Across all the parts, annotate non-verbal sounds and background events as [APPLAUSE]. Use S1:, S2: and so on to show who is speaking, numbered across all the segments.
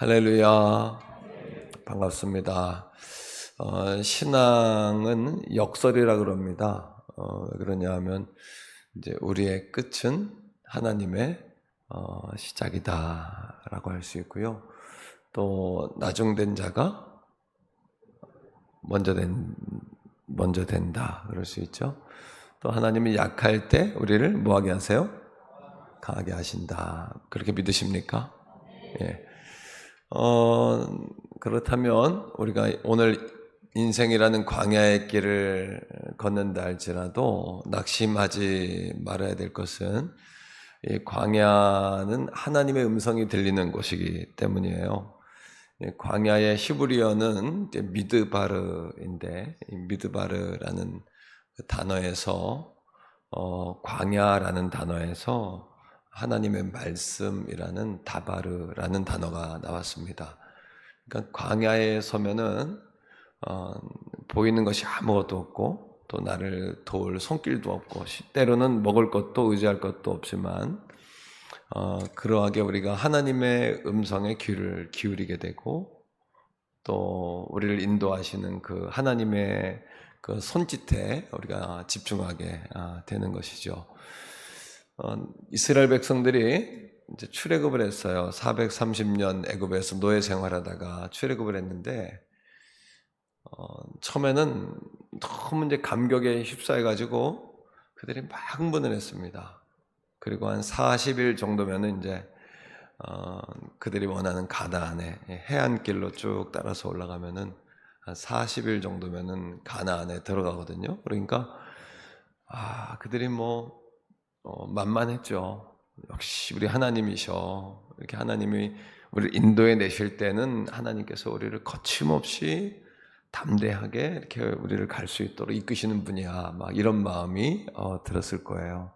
S1: 할렐루야. 반갑습니다. 어, 신앙은 역설이라 그럽니다. 어, 왜 그러냐 하면, 이제 우리의 끝은 하나님의 어, 시작이다. 라고 할 수 있고요. 또, 나중된 자가 먼저 된, 먼저 된다. 그럴 수 있죠. 또 하나님이 약할 때 우리를 뭐하게 하세요? 강하게 하신다. 그렇게 믿으십니까? 예. 어, 그렇다면 우리가 오늘 인생이라는 광야의 길을 걷는다 할지라도 낙심하지 말아야 될 것은 이 광야는 하나님의 음성이 들리는 곳이기 때문이에요. 이 광야의 히브리어는 미드바르인데 이 미드바르라는 그 단어에서 어, 광야라는 단어에서 하나님의 말씀이라는 다바르라는 단어가 나왔습니다. 그러니까 광야에 서면은 어, 보이는 것이 아무것도 없고 또 나를 도울 손길도 없고 때로는 먹을 것도 의지할 것도 없지만 어, 그러하게 우리가 하나님의 음성에 귀를 기울이게 되고 또 우리를 인도하시는 그 하나님의 그 손짓에 우리가 집중하게 아, 되는 것이죠. 어, 이스라엘 백성들이 이제 출애굽을 했어요. 430년 애굽에서 노예 생활하다가 출애굽을 했는데 어, 처음에는 너무 이제 감격에 휩싸여 가지고 그들이 막 흥분을 했습니다. 그리고 한 40일 정도면은 이제 어, 그들이 원하는 가나안에 해안길로 쭉 따라서 올라가면은 한 40일 정도면은 가나안에 들어가거든요. 그러니까 아 그들이 뭐 어, 만만했죠. 역시 우리 하나님이셔. 이렇게 하나님이 우리를 인도해 내실 때는 하나님께서 우리를 거침없이 담대하게 이렇게 우리를 갈 수 있도록 이끄시는 분이야. 막 이런 마음이 어, 들었을 거예요.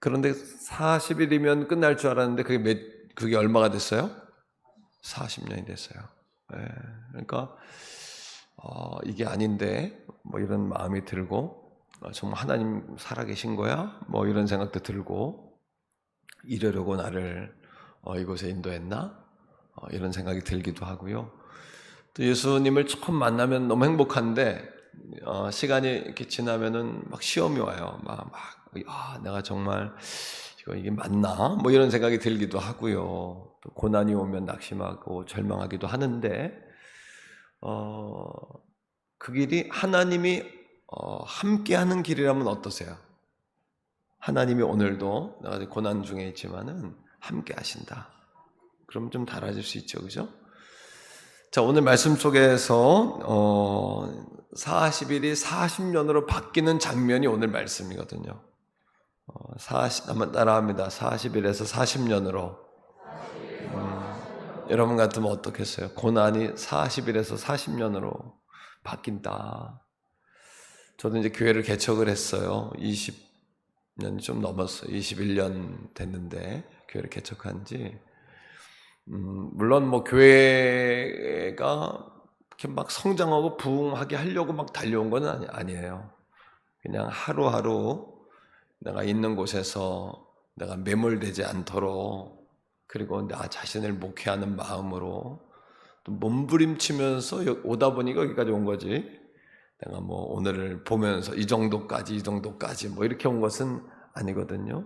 S1: 그런데 40일이면 끝날 줄 알았는데 그게 몇, 그게 얼마가 됐어요? 40년이 됐어요. 예, 그러니까 어, 이게 아닌데 뭐 이런 마음이 들고 어, 정말 하나님 살아계신 거야? 뭐 이런 생각도 들고 이러려고 나를 어, 이곳에 인도했나? 어, 이런 생각이 들기도 하고요. 또 예수님을 처음 만나면 너무 행복한데 어, 시간이 이렇게 지나면은 막 시험이 와요. 막, 막, 아, 내가 정말 이거 이게 맞나? 뭐 이런 생각이 들기도 하고요. 또 고난이 오면 낙심하고 절망하기도 하는데, 어, 그 길이 하나님이 어, 함께하는 길이라면 어떠세요? 하나님이 오늘도 고난 중에 있지만은 함께 하신다. 그럼 좀 달라질 수 있죠, 그죠? 자, 오늘 말씀 속에서 어, 40일이 40년으로 바뀌는 장면이 오늘 말씀이거든요. 어, 40, 한번 따라합니다. 40일에서 40년으로. 음, 여러분 같으면 어떻겠어요? 고난이 40일에서 40년으로 바뀐다. 저도 이제 교회를 개척을 했어요. 20년이 좀 넘었어요. 21년 됐는데 교회를 개척한 지 음, 물론 뭐 교회가 이렇게 막 성장하고 부흥하게 하려고 막 달려온 건 아니, 아니에요. 그냥 하루하루 내가 있는 곳에서 내가 매몰되지 않도록 그리고 나 자신을 목회하는 마음으로 또 몸부림치면서 오다 보니까 여기까지 온 거지. 내가 뭐 오늘을 보면서 이 정도까지 이 정도까지 뭐 이렇게 온 것은 아니거든요.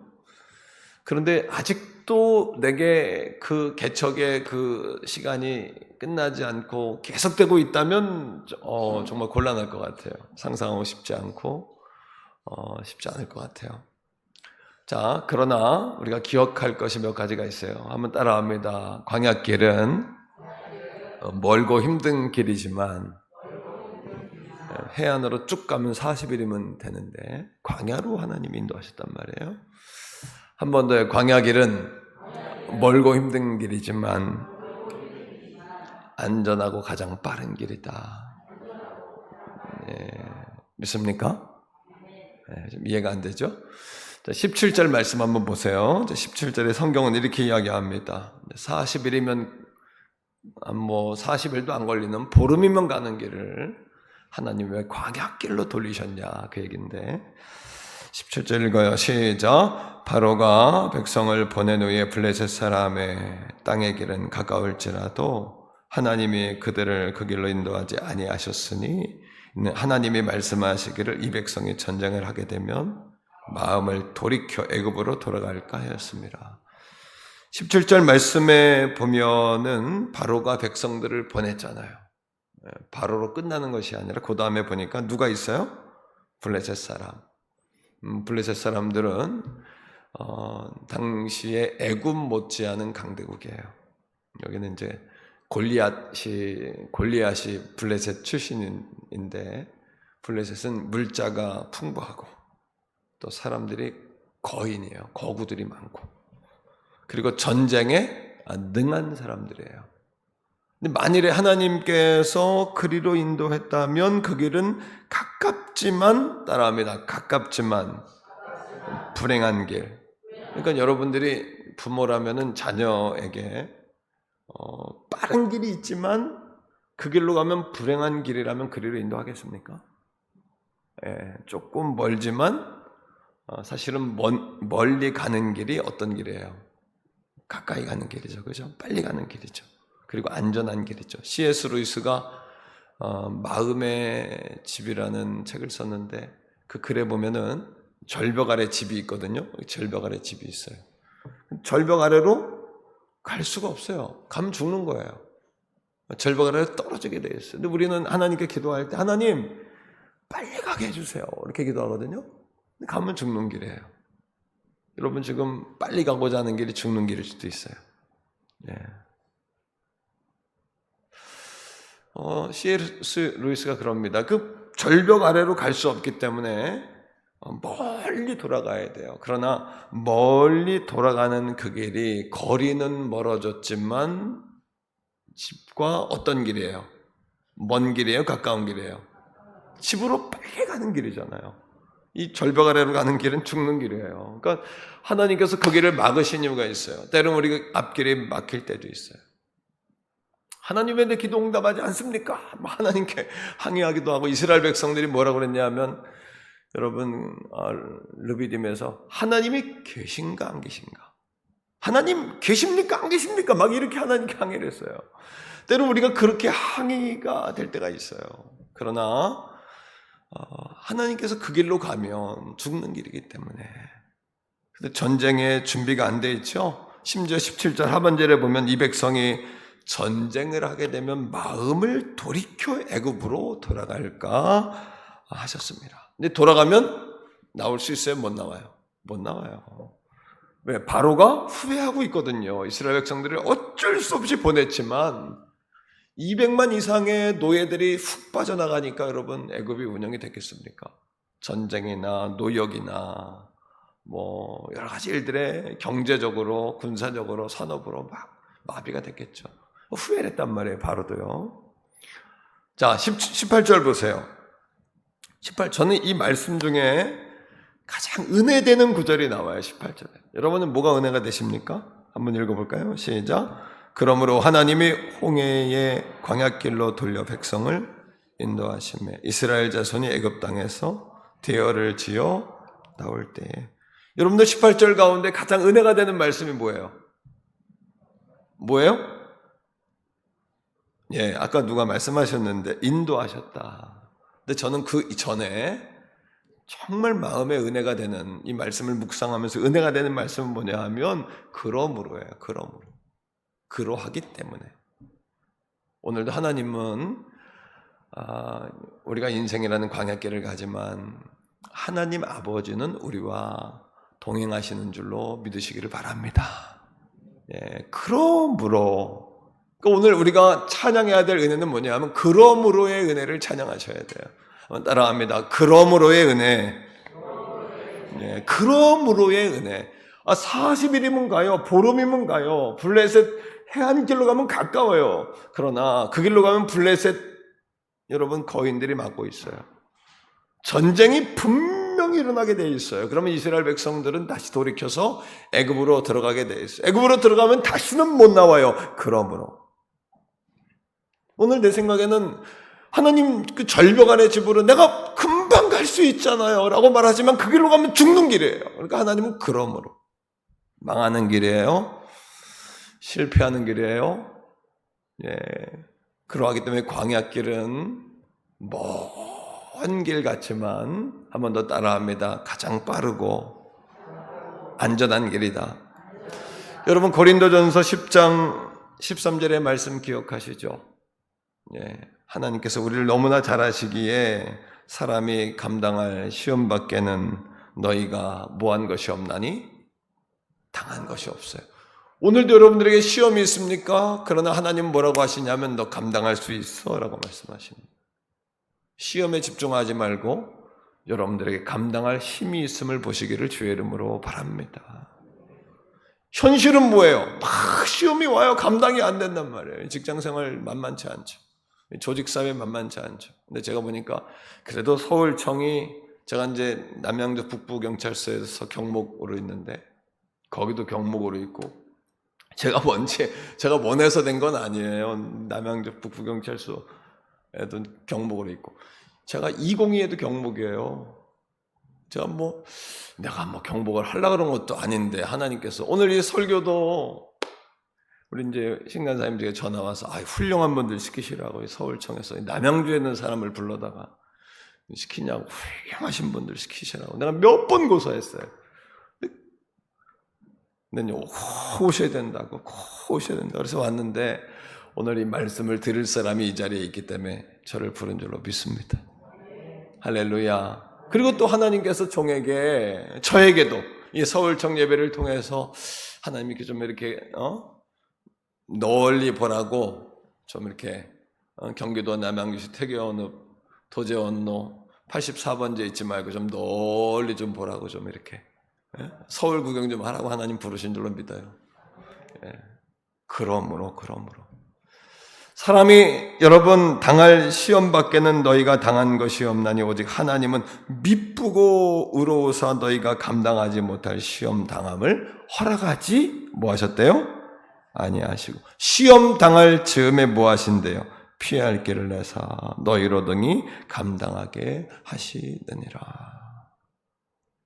S1: 그런데 아직도 내게 그 개척의 그 시간이 끝나지 않고 계속되고 있다면 어, 정말 곤란할 것 같아요. 상상하고 싶지 않고 어, 쉽지 않을 것 같아요. 자, 그러나 우리가 기억할 것이 몇 가지가 있어요. 한번 따라합니다. 광야길은 어, 멀고 힘든 길이지만 해안으로 쭉 가면 40일이면 되는데 광야로 하나님이 인도하셨단 말이에요. 한 번 더 광야 길은 멀고 힘든 길이지만 안전하고 가장 빠른 길이다. 네, 믿습니까? 네, 좀 이해가 안 되죠? 17절 말씀 한번 보세요. 17절에 성경은 이렇게 이야기합니다. 40일이면 뭐 40일도 안 걸리는 보름이면 가는 길을 하나님 왜 광야길로 돌리셨냐 그 얘기인데 17절 읽어요. 시작. 바로가 백성을 보낸 후에 블레셋 사람의 땅의 길은 가까울지라도 하나님이 그들을 그 길로 인도하지 아니하셨으니 하나님이 말씀하시기를 이 백성이 전쟁을 하게 되면 마음을 돌이켜 애굽으로 돌아갈까 하였습니다. 17절 말씀에 보면은 바로가 백성들을 보냈잖아요. 예, 바로로 끝나는 것이 아니라 그 다음에 보니까 누가 있어요? 블레셋 사람. 음, 블레셋 사람들은 어, 당시에 애굽 못지않은 강대국이에요. 여기는 이제 골리앗이 골리앗이 블레셋 출신인데 블레셋은 물자가 풍부하고 또 사람들이 거인이에요. 거구들이 많고 그리고 전쟁에 능한 사람들이에요. 만일에 하나님께서 그리로 인도했다면 그 길은 가깝지만 따라합니다. 가깝지만 불행한 길. 그러니까 여러분들이 부모라면은 자녀에게 어, 빠른 길이 있지만 그 길로 가면 불행한 길이라면 그리로 인도하겠습니까? 예, 조금 멀지만 어, 사실은 먼, 멀리 가는 길이 어떤 길이에요? 가까이 가는 길이죠, 그죠? 빨리 가는 길이죠. 그리고 안전한 길이죠. C.S. 루이스가 어, 마음의 집이라는 책을 썼는데 그 글에 보면은 절벽 아래 집이 있거든요. 절벽 아래 집이 있어요. 절벽 아래로 갈 수가 없어요. 가면 죽는 거예요. 절벽 아래로 떨어지게 돼 있어요. 근데 우리는 하나님께 기도할 때 하나님 빨리 가게 해주세요. 이렇게 기도하거든요. 가면 죽는 길이에요. 여러분 지금 빨리 가고자 하는 길이 죽는 길일 수도 있어요. 예. 어, C.S. 루이스가 그럽니다. 그 절벽 아래로 갈 수 없기 때문에 어, 멀리 돌아가야 돼요. 그러나 멀리 돌아가는 그 길이 거리는 멀어졌지만 집과 어떤 길이에요? 먼 길이에요? 가까운 길이에요? 집으로 빨리 가는 길이잖아요. 이 절벽 아래로 가는 길은 죽는 길이에요. 그러니까 하나님께서 그 길을 막으신 이유가 있어요. 때로는 우리가 앞길이 막힐 때도 있어요. 하나님 왜내 기도 응답하지 않습니까? 뭐 하나님께 항의하기도 하고 이스라엘 백성들이 뭐라고 그랬냐면 여러분 어, 르비딤에서 하나님이 계신가 안 계신가? 하나님 계십니까 안 계십니까? 막 이렇게 하나님께 항의를 했어요. 때로 우리가 그렇게 항의가 될 때가 있어요. 그러나 어, 하나님께서 그 길로 가면 죽는 길이기 때문에 전쟁에 준비가 안 돼 있죠. 심지어 17절 하반절에 보면 이 백성이 전쟁을 하게 되면 마음을 돌이켜 애굽으로 돌아갈까 하셨습니다. 근데 돌아가면 나올 수 있어요? 못 나와요? 못 나와요. 왜? 바로가 후회하고 있거든요. 이스라엘 백성들을 어쩔 수 없이 보냈지만 200만 이상의 노예들이 훅 빠져나가니까 여러분 애굽이 운영이 됐겠습니까? 전쟁이나 노역이나 뭐 여러 가지 일들에 경제적으로 군사적으로 산업으로 막 마비가 됐겠죠. 후회를 했단 말이에요. 바로도요. 자, 10, 18절 보세요. 18, 저는 이 말씀 중에 가장 은혜되는 구절이 나와요. 18절에. 여러분은 뭐가 은혜가 되십니까? 한번 읽어볼까요? 시작. 그러므로 하나님이 홍해의 광약길로 돌려 백성을 인도하심에 이스라엘 자손이 애굽 땅에서 대열을 지어 나올 때에 여러분들 18절 가운데 가장 은혜가 되는 말씀이 뭐예요? 뭐예요? 예, 아까 누가 말씀하셨는데 인도하셨다. 근데 저는 그 전에 정말 마음의 은혜가 되는 이 말씀을 묵상하면서 은혜가 되는 말씀은 뭐냐 하면 그러므로예요. 그러므로. 그러하기 때문에. 오늘도 하나님은 아, 우리가 인생이라는 광야길을 가지만 하나님 아버지는 우리와 동행하시는 줄로 믿으시기를 바랍니다. 예, 그러므로 그러니까 오늘 우리가 찬양해야 될 은혜는 뭐냐면 그러므로의 은혜를 찬양하셔야 돼요. 따라합니다. 그러므로의 은혜. 예, 그러므로의 은혜. 아, 40일이면 가요. 보름이면 가요. 블레셋 해안길로 가면 가까워요. 그러나 그 길로 가면 블레셋 여러분 거인들이 막고 있어요. 전쟁이 분명히 일어나게 돼 있어요. 그러면 이스라엘 백성들은 다시 돌이켜서 애굽으로 들어가게 돼 있어요. 애굽으로 들어가면 다시는 못 나와요. 그러므로 오늘 내 생각에는 하나님 그 절벽 안의 집으로 내가 금방 갈 수 있잖아요. 라고 말하지만 그 길로 가면 죽는 길이에요. 그러니까 하나님은 그러므로 망하는 길이에요. 실패하는 길이에요. 예. 그러하기 때문에 광야길은 먼 길 같지만 한 번 더 따라합니다. 가장 빠르고 안전한 길이다. 여러분 고린도전서 10장 13절의 말씀 기억하시죠? 예. 하나님께서 우리를 너무나 잘 아시기에 사람이 감당할 시험 밖에는 너희가 뭐한 것이 없나니 당한 것이 없어요. 오늘도 여러분들에게 시험이 있습니까? 그러나 하나님 뭐라고 하시냐면 너 감당할 수 있어 라고 말씀하십니다. 시험에 집중하지 말고 여러분들에게 감당할 힘이 있음을 보시기를 주의 이름으로 바랍니다. 현실은 뭐예요? 막 시험이 와요. 감당이 안 된단 말이에요. 직장 생활 만만치 않죠. 조직 사회 만만치 않죠. 근데 제가 보니까 그래도 서울청이 제가 이제 남양주 북부 경찰서에서 경목으로 있는데 거기도 경목으로 있고 제가 원체 제가 원해서 된 건 아니에요. 남양주 북부 경찰서에도 경목으로 있고 제가 202에도 경목이에요. 제가 뭐 내가 뭐 경복을 하려 그런 것도 아닌데 하나님께서 오늘 이 설교도 우리 이제 신간사님 중에 전화 와서 아 훌륭한 분들 시키시라고 이 서울청에서 남양주에 있는 사람을 불러다가 시키냐고 훌륭하신 분들 시키시라고 내가 몇 번 고소했어요. 근데 꼭 오셔야 된다고 꼭 오셔야 된다. 그래서 왔는데 오늘 이 말씀을 들을 사람이 이 자리에 있기 때문에 저를 부른 줄로 믿습니다. 할렐루야. 그리고 또 하나님께서 종에게 저에게도 이 서울청 예배를 통해서 하나님께 좀 이렇게 어? 널리 보라고 좀 이렇게 어? 경기도 남양주시 태교원읍 도제원로 84번째 있지 말고 좀 널리 좀 보라고 좀 이렇게 예? 서울 구경 좀 하라고 하나님 부르신 줄로 믿어요. 예. 그러므로 그러므로 사람이 여러분 당할 시험 밖에는 너희가 당한 것이 없나니 오직 하나님은 미쁘고 의로우사 너희가 감당하지 못할 시험 당함을 허락하지 뭐 하셨대요? 아니하시고 시험 당할 즈음에 뭐 하신대요? 피할 길을 내사 너희로 등이 감당하게 하시느니라.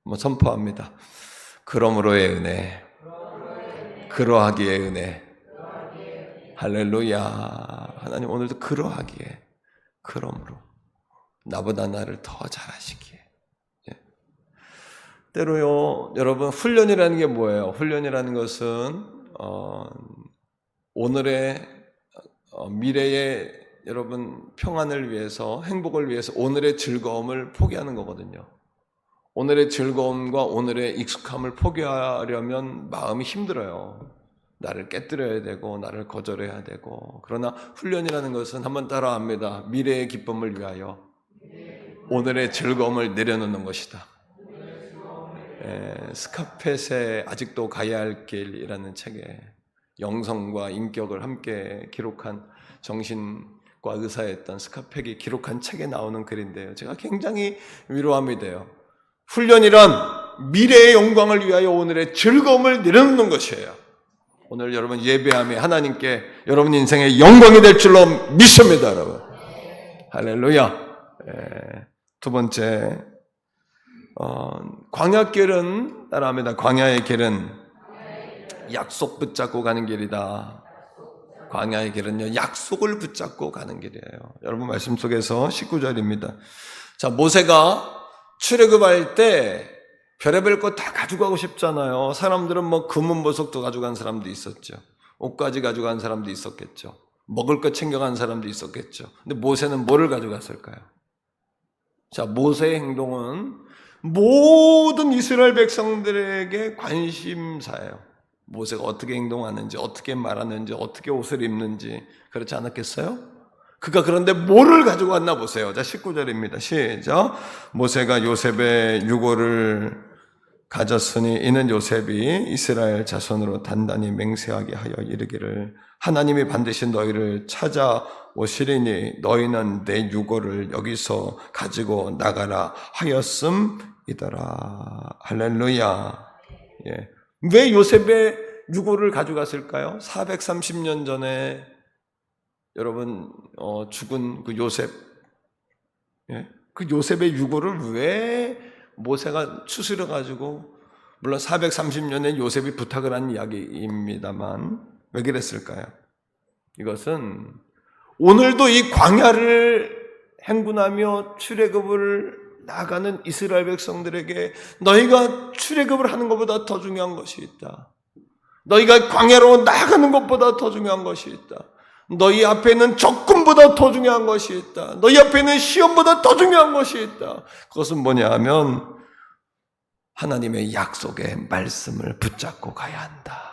S1: 뭐 선포합니다. 그러므로의 은혜, 그러하기의 은혜. 할렐루야. 하나님 오늘도 그러하기에, 그러므로 나보다 나를 더 잘하시기에. 예. 때로요, 여러분 훈련이라는 게 뭐예요? 훈련이라는 것은 어, 오늘의 어, 미래의 여러분 평안을 위해서 행복을 위해서 오늘의 즐거움을 포기하는 거거든요. 오늘의 즐거움과 오늘의 익숙함을 포기하려면 마음이 힘들어요. 나를 깨뜨려야 되고 나를 거절해야 되고 그러나 훈련이라는 것은 한번 따라합니다. 미래의 기쁨을 위하여 오늘의 즐거움을 내려놓는 것이다. 에, 스카펫의 아직도 가야 할 길이라는 책에 영성과 인격을 함께 기록한 정신과 의사였던 스카펙이 기록한 책에 나오는 글인데요. 제가 굉장히 위로함이 돼요. 훈련이란 미래의 영광을 위하여 오늘의 즐거움을 내려놓는 것이에요. 오늘 여러분 예배함이 하나님께 여러분 인생의 영광이 될 줄로 믿습니다, 여러분. 할렐루야. 예, 두 번째, 어, 광야 길은 따라합니다. 광야의 길은 약속 붙잡고 가는 길이다. 광야의 길은요, 약속을 붙잡고 가는 길이에요. 여러분 말씀 속에서 19절입니다. 자, 모세가 출애굽할 때 별의별 거 다 가져가고 싶잖아요. 사람들은 뭐 금은 보석도 가져간 사람도 있었죠. 옷까지 가져간 사람도 있었겠죠. 먹을 거 챙겨간 사람도 있었겠죠. 근데 모세는 뭐를 가져갔을까요? 자, 모세의 행동은 모든 이스라엘 백성들에게 관심사예요. 모세가 어떻게 행동하는지, 어떻게 말하는지, 어떻게 옷을 입는지, 그렇지 않았겠어요? 그가 그런데 뭐를 가지고 왔나 보세요. 자, 19절입니다. 시작. 모세가 요셉의 유고를 가졌으니 이는 요셉이 이스라엘 자손으로 단단히 맹세하게 하여 이르기를 하나님이 반드시 너희를 찾아 오시리니 너희는 내 유고를 여기서 가지고 나가라 하였음이더라. 할렐루야. 예. 왜 요셉의 유고를 가져갔을까요? 430년 전에 여러분 어, 죽은 그 요셉 예? 그 요셉의 유고를 왜 모세가 추스려 가지고 물론 430년에 요셉이 부탁을 한 이야기입니다만 왜 그랬을까요? 이것은 오늘도 이 광야를 행군하며 출애굽을 나가는 이스라엘 백성들에게 너희가 출애굽을 하는 것보다 더 중요한 것이 있다. 너희가 광야로 나가는 것보다 더 중요한 것이 있다. 너희 앞에 있는 적군 보다 더 중요한 것이 있다. 너희 앞에 있는 시험보다 더 중요한 것이 있다. 그것은 뭐냐 하면 하나님의 약속의 말씀을 붙잡고 가야 한다.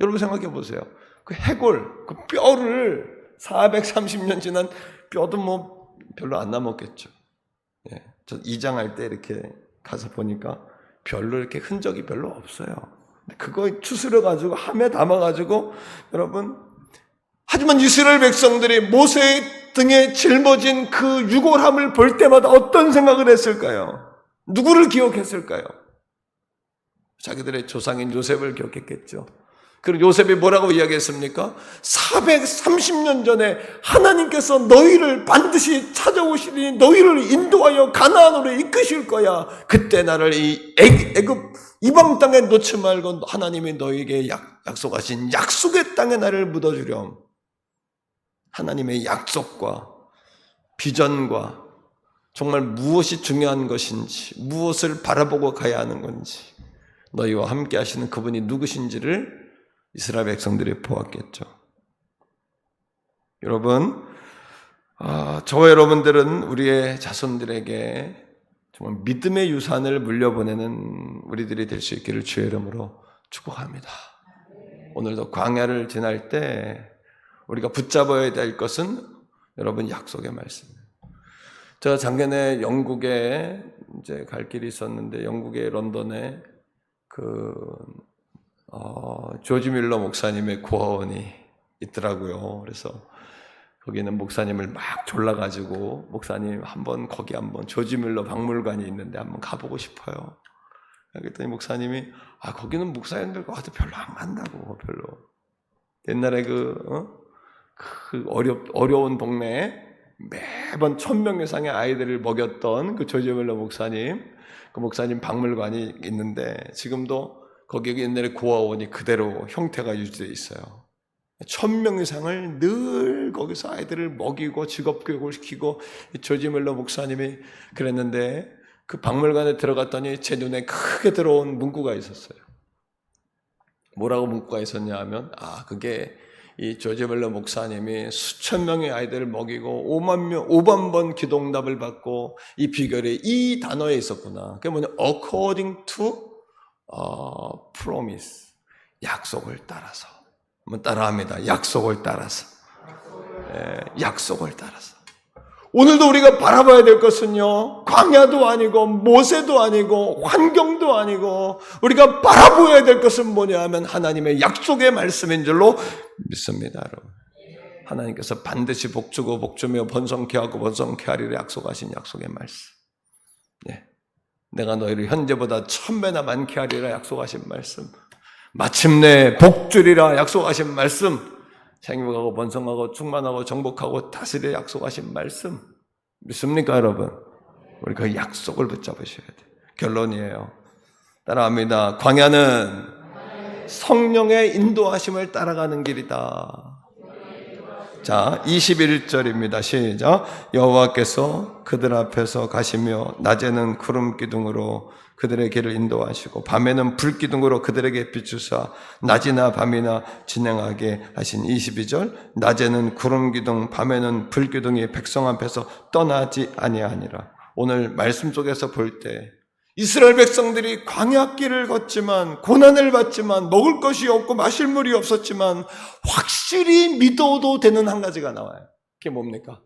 S1: 여러분 생각해 보세요. 그 해골, 그 뼈를 430년 지난 뼈도 뭐 별로 안 남았겠죠. 예. 저 이장할 때 이렇게 가서 보니까 별로 이렇게 흔적이 별로 없어요. 그거 추스려 가지고 함에 담아 가지고 여러분 하지만 이스라엘 백성들이 모세의 등에 짊어진 그 유골함을 볼 때마다 어떤 생각을 했을까요? 누구를 기억했을까요? 자기들의 조상인 요셉을 기억했겠죠. 그리고 요셉이 뭐라고 이야기했습니까? 430년 전에 하나님께서 너희를 반드시 찾아오시니 너희를 인도하여 가나안으로 이끄실 거야. 그때 나를 이 애- 애굽 이방 땅에 놓지 말고 하나님이 너희에게 약, 약속하신 약속의 땅에 나를 묻어주렴. 하나님의 약속과 비전과 정말 무엇이 중요한 것인지, 무엇을 바라보고 가야 하는 건지, 너희와 함께 하시는 그분이 누구신지를 이스라엘 백성들이 보았겠죠. 여러분, 아, 저와 여러분들은 우리의 자손들에게 정말 믿음의 유산을 물려보내는 우리들이 될 수 있기를 주의 이름으로 축복합니다. 오늘도 광야를 지날 때 우리가 붙잡아야 될 것은 여러분 약속의 말씀입니다. 제가 작년에 영국에 이제 갈 길이 있었는데 영국의 런던에 그 어, 조지 밀러 목사님의 고아원이 있더라고요. 그래서 거기는 목사님을 막 졸라가지고 목사님 한번 거기 한번 조지 밀러 박물관이 있는데 한번 가보고 싶어요. 그랬더니 목사님이 아 거기는 목사님들 와도 별로 안 간다고 별로 옛날에 그, 어? 그 어렵 어려운 동네에 매번 천명 이상의 아이들을 먹였던 그 조지 밀러 목사님 그 목사님 박물관이 있는데 지금도 거기 옛날에 고아원이 그대로 형태가 유지되어 있어요. 천명 이상을 늘 거기서 아이들을 먹이고 직업 교육을 시키고 조지 밀러 목사님이 그랬는데 그 박물관에 들어갔더니 제 눈에 크게 들어온 문구가 있었어요. 뭐라고 문구가 있었냐 하면 아 그게 이 조지 밀러 목사님이 수천 명의 아이들을 먹이고 5만 명 5만 번 기도응답을 받고 이 비결이 이 단어에 있었구나. 그게 뭐냐? according to 어, promise. 약속을 따라서. 한번 따라합니다. 약속을 따라서. 예, 약속을 따라서. 오늘도 우리가 바라봐야 될 것은요. 광야도 아니고 모세도 아니고 환경 도 아니고 우리가 바라보아야 될 것은 뭐냐 하면 하나님의 약속의 말씀인 줄로 믿습니다, 여러분. 하나님께서 반드시 복주고 복주며 번성케 하고 번성케 하리라 약속하신 약속의 말씀. 예. 내가 너희를 현재보다 천배나 많게 하리라 약속하신 말씀. 마침내 복주리라 약속하신 말씀. 생육하고 번성하고 충만하고 정복하고 다스려 약속하신 말씀. 믿습니까, 여러분? 우리 그 약속을 붙잡으셔야 돼요. 결론이에요. 따라합니다. 광야는 성령의 인도하심을 따라가는 길이다. 자, 21절입니다. 시작. 여호와께서 그들 앞에서 가시며 낮에는 구름 기둥으로 그들의 길을 인도하시고 밤에는 불 기둥으로 그들에게 비추사 낮이나 밤이나 진행하게 하신 22절. 낮에는 구름 기둥, 밤에는 불 기둥이 백성 앞에서 떠나지 아니하니라. 오늘 말씀 속에서 볼때 이스라엘 백성들이 광야길을 걷지만 고난을 받지만 먹을 것이 없고 마실 물이 없었지만 확실히 믿어도 되는 한 가지가 나와요. 그게 뭡니까?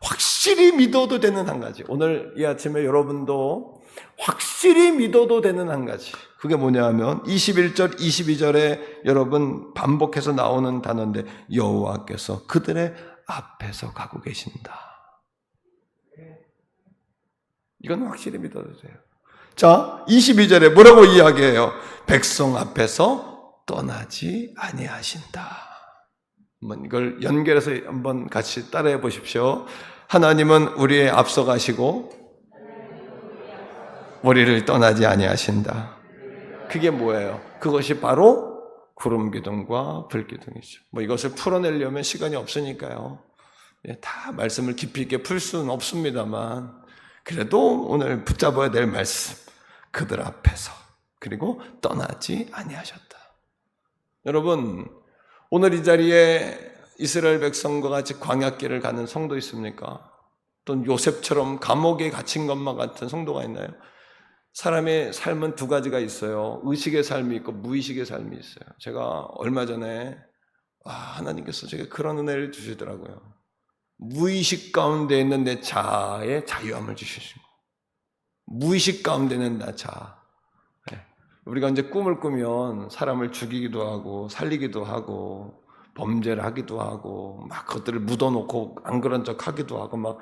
S1: 확실히 믿어도 되는 한 가지. 오늘 이 아침에 여러분도 확실히 믿어도 되는 한 가지. 그게 뭐냐 하면 21절, 22절에 여러분 반복해서 나오는 단어인데 여호와께서 그들의 앞에서 가고 계신다. 이건 확실히 믿어도 돼요. 자, 22절에 뭐라고 이야기해요? 백성 앞에서 떠나지 아니하신다. 한번 이걸 연결해서 한번 같이 따라해 보십시오. 하나님은 우리의 앞서가시고 우리를 떠나지 아니하신다. 그게 뭐예요? 그것이 바로 구름 기둥과 불 기둥이죠. 뭐 이것을 풀어내려면 시간이 없으니까요. 예, 다 말씀을 깊이 있게 풀 수는 없습니다만 그래도 오늘 붙잡아야 될 말씀 그들 앞에서 그리고 떠나지 아니하셨다. 여러분 오늘 이 자리에 이스라엘 백성과 같이 광야길을 가는 성도 있습니까? 또는 요셉처럼 감옥에 갇힌 것만 같은 성도가 있나요? 사람의 삶은 두 가지가 있어요. 의식의 삶이 있고 무의식의 삶이 있어요. 제가 얼마 전에 와, 하나님께서 제게 그런 은혜를 주시더라고요. 무의식 가운데 있는 내 자아에 자유함을 주시고 무의식 가운데 있는 나 자아. 네. 우리가 이제 꿈을 꾸면 사람을 죽이기도 하고 살리기도 하고 범죄를 하기도 하고 막 그것들을 묻어놓고 안 그런 척 하기도 하고 막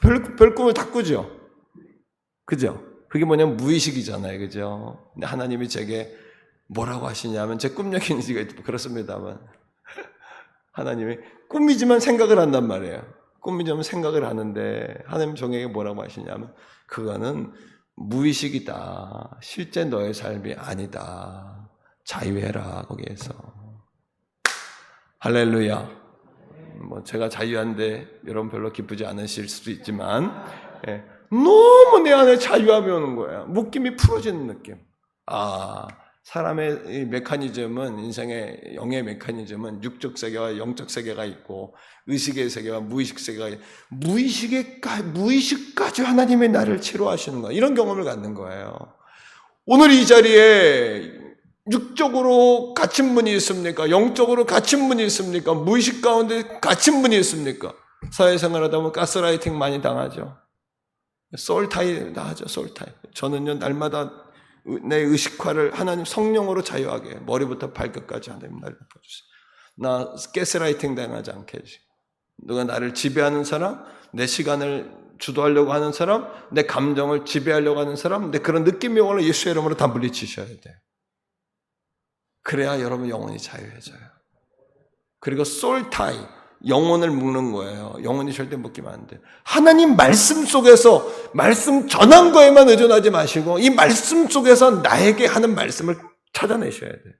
S1: 별 별 꿈을 다 꾸죠. 그죠? 그게 뭐냐면 무의식이잖아요. 그죠? 근데 하나님이 제게 뭐라고 하시냐면 제 꿈여기지가 그렇습니다만 [LAUGHS] 하나님이 꿈이지만 생각을 한단 말이에요. 꿈이지만 생각을 하는데 하나님 종에게 뭐라고 하시냐면 그거는 무의식이다. 실제 너의 삶이 아니다. 자유해라 거기에서. 할렐루야. 뭐 제가 자유한데 여러분 별로 기쁘지 않으실 수도 있지만 예, 너무 내 안에 자유함이 오는 거야. 묶임이 풀어지는 느낌. 아 사람의 이 메커니즘은 인생의 영의 메커니즘은 육적 세계와 영적 세계가 있고 의식의 세계와 무의식 세계가 있고 무의식에 무의식까지 하나님의 나를 치료하시는 거야. 이런 경험을 갖는 거예요. 오늘 이 자리에 육적으로 갇힌 분이 있습니까? 영적으로 갇힌 분이 있습니까? 무의식 가운데 갇힌 분이 있습니까? 사회생활 하다 보면 가스라이팅 많이 당하죠. 솔타이 나하죠, 솔타이. 저는요, 날마다 내 의식화를 하나님 성령으로 자유하게 머리부터 발끝까지 하나님 날 바꿔주세요. 나 가스라이팅 당하지 않게 해주세요. 누가 나를 지배하는 사람, 내 시간을 주도하려고 하는 사람, 내 감정을 지배하려고 하는 사람, 내 그런 느낌이 오늘 예수의 이름으로 다 물리치셔야 돼요. 그래야 여러분 영혼이 자유해져요. 그리고 솔타이, 영혼을 묶는 거예요. 영혼이 절대 묶이면 안 돼. 하나님 말씀 속에서 말씀 전한 거에만 의존하지 마시고 이 말씀 속에서 나에게 하는 말씀을 찾아내셔야 돼.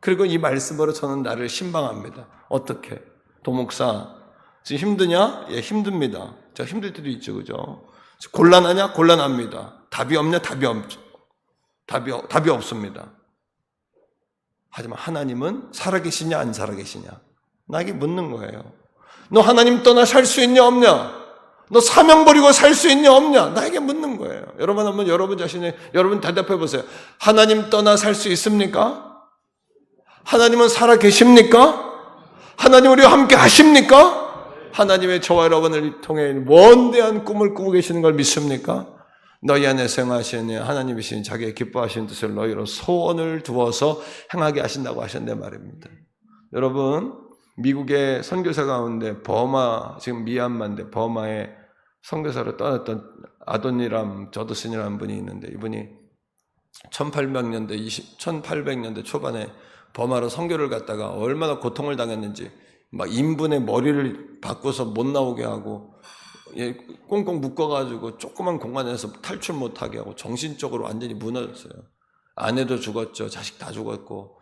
S1: 그리고 이 말씀으로 저는 나를 신방합니다. 어떻게? 도목사 지금 힘드냐? 예, 힘듭니다. 저 힘들 때도 있죠, 그죠? 곤란하냐? 곤란합니다. 답이 없냐? 답이 없죠. 답이 답이 없습니다. 하지만 하나님은 살아계시냐 안 살아계시냐 나에게 묻는 거예요. 너 하나님 떠나 살 수 있냐 없냐? 너 사명 버리고 살 수 있냐 없냐? 나에게 묻는 거예요. 여러분 한번 여러분 자신이 여러분 대답해 보세요. 하나님 떠나 살 수 있습니까? 하나님은 살아 계십니까? 하나님 우리와 함께 하십니까? 하나님의 저와 여러분을 통해 원대한 꿈을 꾸고 계시는 걸 믿습니까? 너희 안에 생하시는 하나님이신 자기의 기뻐하신 뜻을 너희로 소원을 두어서 행하게 하신다고 하셨네 말입니다. 여러분, 미국의 선교사 가운데 버마, 지금 미얀마인데 버마에 선교사로 떠났던 아도니람 저드슨이라는 분이 있는데 이분이 1800년대, 20, 1800년대 초반에 버마로 선교를 갔다가 얼마나 고통을 당했는지 막 인분의 머리를 바꿔서 못 나오게 하고 예, 꽁꽁 묶어가지고 조그만 공간에서 탈출 못하게 하고 정신적으로 완전히 무너졌어요. 아내도 죽었죠. 자식 다 죽었고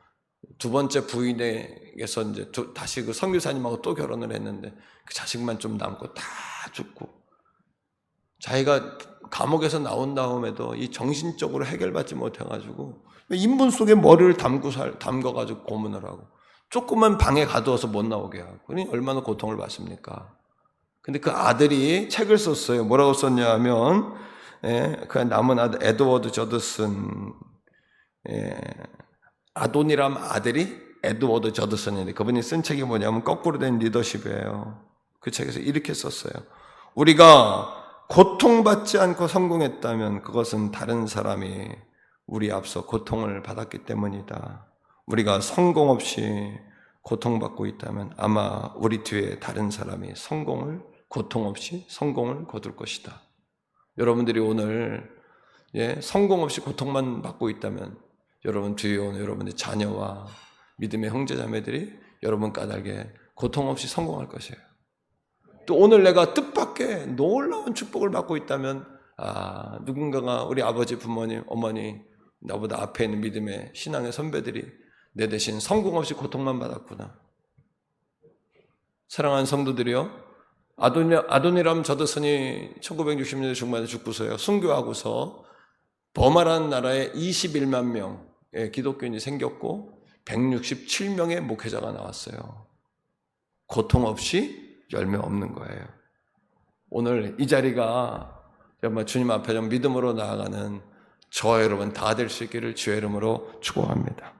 S1: 두 번째 부인에게서 이제 두, 다시 그 선교사님하고 또 결혼을 했는데 그 자식만 좀 남고 다 죽고 자기가 감옥에서 나온 다음에도 이 정신적으로 해결받지 못해가지고 인분 속에 머리를 담고 살, 담가가지고 고문을 하고 조그만 방에 가두어서 못 나오게 하고 그러니 얼마나 고통을 받습니까? 근데 그 아들이 책을 썼어요. 뭐라고 썼냐 하면, 예, 그 남은 아들, 에드워드 저드슨, 예, 아돈이람 아들이 에드워드 저드슨인데 그분이 쓴 책이 뭐냐면 거꾸로 된 리더십이에요. 그 책에서 이렇게 썼어요. 우리가 고통받지 않고 성공했다면 그것은 다른 사람이 우리 앞서 고통을 받았기 때문이다. 우리가 성공 없이 고통받고 있다면 아마 우리 뒤에 다른 사람이 성공을 고통 없이 성공을 거둘 것이다. 여러분들이 오늘 예, 성공 없이 고통만 받고 있다면 여러분 뒤에 오는 여러분의 자녀와 믿음의 형제자매들이 여러분 까닭에 고통 없이 성공할 것이에요. 또 오늘 내가 뜻밖의 놀라운 축복을 받고 있다면 아 누군가가 우리 아버지 부모님 어머니 나보다 앞에 있는 믿음의 신앙의 선배들이 내 대신 성공 없이 고통만 받았구나. 사랑하는 성도들이요. 아도니, 아도니람 저드슨이 1960년대 중반에 죽고서요. 순교하고서 버마라는 나라에 21만 명의 기독교인이 생겼고 167명의 목회자가 나왔어요. 고통 없이 열매 없는 거예요. 오늘 이 자리가 정말 주님 앞에 좀 믿음으로 나아가는 저 여러분 다 될 수 있기를 주의 이름으로 축복합니다.